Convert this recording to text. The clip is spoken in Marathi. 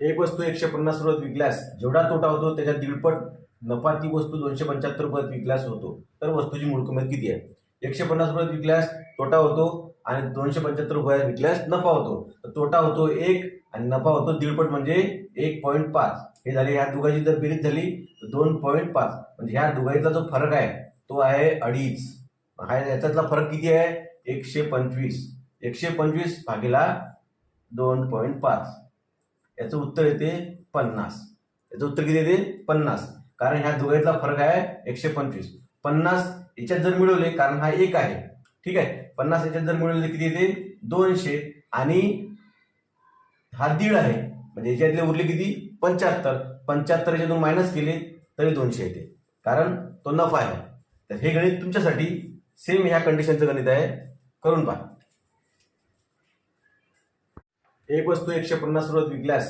एक वस्तू एकशे पन्नास रुपयात विकल्यास जेवढा तोटा होतो त्याच्या दीडपट नफा ती वस्तू दोनशे पंच्याहत्तर रुपयात विकल्यास होतो. तर वस्तूची मूळ किंमत किती आहे? एकशे पन्नास रुपयात विकल्यास तोटा होतो आणि दोनशे पंच्याहत्तर रुपयात विकल्यास नफा होतो. तर तोटा होतो एक आणि नफा होतो दीडपट म्हणजे एक पॉईंट पाच. हे झाले ह्या दोघांची जर बेरीज झाली तर दोन पॉईंट पाच. म्हणजे ह्या दोघांचा जो फरक आहे तो आहे अडीच. हा याच्यातला फरक किती आहे? एकशे पंचवीस. एकशे पंचवीस भागीला दोन पॉईंट पाच. याचं उत्तर येते पन्नास. याचं उत्तर किती येते? पन्नास. कारण ह्या दोघांतला फरक आहे एकशे पंचवीस. पन्नास याच्यात जर मिळवले कारण हा एक आहे. ठीक आहे? पन्नास याच्यात जर मिळवले किती येते? दोनशे. आणि हा दीड आहे. म्हणजे याच्यातले उरले किती? पंच्याहत्तर. पंच्याहत्तर याच्यातून मायनस केले तरी दोनशे येते. कारण तो नफा आहे. तर हे गणित तुमच्यासाठी सेम ह्या कंडिशनचं गणित आहे. करून पहा. एक वस्तू एकशे पन्नास रुपयात विकल्यास